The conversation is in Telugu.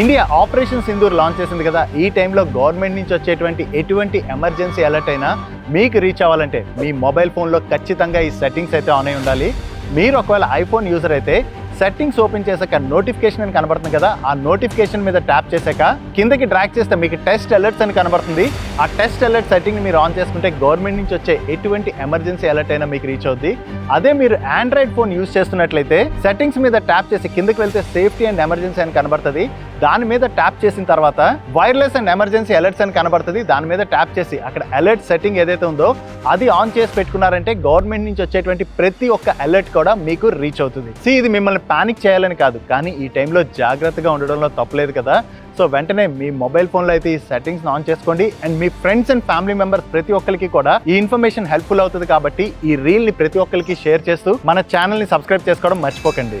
ఇండియా ఆపరేషన్ సింధూర్ లాంచ్ చేసింది కదా. ఈ టైంలో గవర్నమెంట్ నుంచి వచ్చేటువంటి ఎటువంటి ఎమర్జెన్సీ అలర్ట్ అయినా మీకు రీచ్ అవ్వాలంటే మీ మొబైల్ ఫోన్లో ఖచ్చితంగా ఈ సెట్టింగ్స్ అయితే ఆన్ అయి ఉండాలి. మీరు ఒకవేళ ఐఫోన్ యూజర్ అయితే సెట్టింగ్స్ ఓపెన్ చేశాక నోటిఫికేషన్ అని కనబడుతుంది కదా. ఆ నోటిఫికేషన్ మీద ట్యాప్ చేశాక కిందకి డ్రాక్ చేస్తే మీకు టెస్ట్ అలర్ట్స్ అని కనబడుతుంది. ఆ టెస్ట్ అలర్ట్ సెట్టింగ్ మీరు ఆన్ చేసుకుంటే గవర్నమెంట్ నుంచి వచ్చే ఎటువంటి ఎమర్జెన్సీ అలర్ట్ అయినా మీకు రీచ్ అవుద్ది. అదే మీరు ఆండ్రాయిడ్ ఫోన్ యూస్ చేస్తున్నట్లయితే సెట్టింగ్స్ మీద ట్యాప్ చేసి కిందకి వెళ్తే సేఫ్టీ అండ్ ఎమర్జెన్సీ అని కనబడుతుంది. దాని మీద ట్యాప్ చేసిన తర్వాత వైర్లెస్ అండ్ ఎమర్జెన్సీ అలర్ట్స్ అని కనబడుతుంది. దాని మీద ట్యాప్ చేసి అక్కడ అలర్ట్ సెట్టింగ్ ఏదైతే ఉందో అది ఆన్ చేసి పెట్టుకున్నారంటే గవర్నమెంట్ నుంచి వచ్చేటువంటి ప్రతి ఒక్క అలర్ట్ కూడా మీకు రీచ్ అవుతుంది. సి ఇది మిమ్మల్ని పానిక్ చేయాలని కాదు. కానీ ఈ టైంలో జాగ్రత్తగా ఉండడంలో తప్పలేదు కదా. సో వెంటనే మీ మొబైల్ ఫోన్లో అయితే ఈ సెట్టింగ్స్ ఆన్ చేసుకోండి. అండ్ మీ ఫ్రెండ్స్ అండ్ ఫ్యామిలీ మెంబర్స్ ప్రతి ఒక్కరికి కూడా ఈ ఇన్ఫర్మేషన్ హెల్ప్ఫుల్ అవుతుంది కాబట్టి ఈ రీల్ని ప్రతి ఒక్కరికి షేర్ చేస్తూ మన ఛానల్ని సబ్స్క్రైబ్ చేసుకోవడం మర్చిపోకండి.